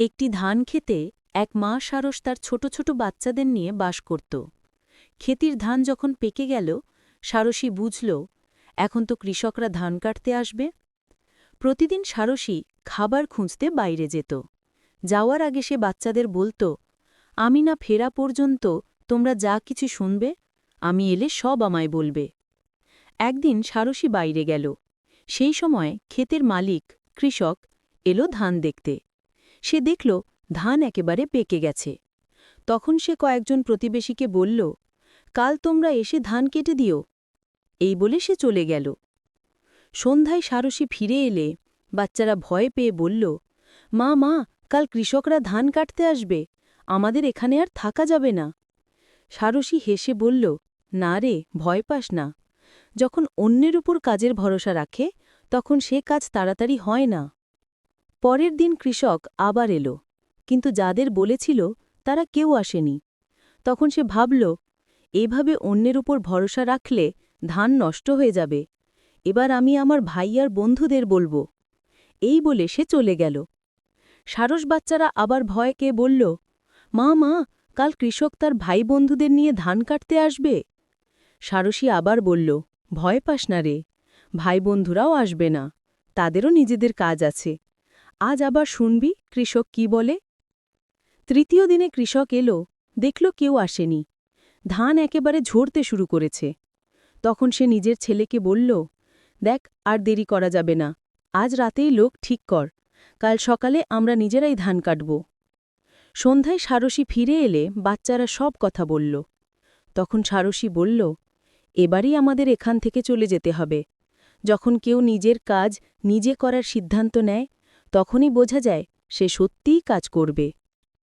একটি ধান খেতে এক মা সারস তার ছোট ছোট বাচ্চাদের নিয়ে বাস করত। ক্ষেতির ধান যখন পেকে গেল, সারসী বুঝল, এখন তো কৃষকরা ধান কাটতে আসবে। প্রতিদিন সারসী খাবার খুঁজতে বাইরে যেত। যাওয়ার আগে সে বাচ্চাদের বলতো, আমি না ফেরা পর্যন্ত তোমরা যা কিছু শুনবে, আমি এলে সব আমায় বলবে। একদিন সারসী বাইরে গেল। সেই সময় ক্ষেতের মালিক, কৃষক, এলো ধান দেখতে। সে দেখল ধান একেবারে পেকে গেছে। তখন সে কয়েকজন প্রতিবেশীকে বলল, কাল তোমরা এসে ধান কেটে দিও। এই বলে সে চলে গেল। সন্ধ্যায় সারসী ফিরে এলে বাচ্চারা ভয় পেয়ে বলল, মা মা, কাল কৃষকরা ধান কাটতে আসবে। আমাদের এখানে আর থাকা যাবে না। সারসী হেসে বলল, না রে, ভয় পাস না। যখন অন্যের উপর কাজের ভরসা রাখে, তখন সে কাজ তাড়াতাড়ি হয় না। পরের দিন কৃষক আবার এলো। কিন্তু যাদের বলেছিল, তারা কেউ আসেনি। তখন সে ভাবল, এভাবে অন্যের উপর ভরসা রাখলে ধান নষ্ট হয়ে যাবে। এবার আমি আমার ভাই আর বন্ধুদের বলব। এই বলে সে চলে গেল। সারস বাচ্চারা আবার ভয়কে বলল, মা মা, কাল কৃষক তার ভাই বন্ধুদের নিয়ে ধান কাটতে আসবে? সারসী আবার বলল, ভয় পাস না রে, ভাই বন্ধুরাও আসবে না। তাদেরও নিজেদের কাজ আছে। আজ আবার শুনবি কৃষক কি বলে? তৃতীয় দিনে কৃষক এলো, দেখল কেউ আসেনি। ধান একেবারে ঝরতে শুরু করেছে। তখন সে নিজের ছেলেকে বলল, দেখ, আর দেরি করা যাবে না। আজ রাতেই লোক ঠিক কর। কাল সকালে আমরা নিজেরাই ধান কাটব সন্ধ্যায় সারসী ফিরে এলে বাচ্চারা সব কথা বলল। তখন সারসী বলল, এবারই আমাদের এখান থেকে চলে যেতে হবে। যখন কেউ নিজের কাজ নিজে করার সিদ্ধান্ত নেয় তখনই বোঝা যায় সে সত্যিই কাজ করবে।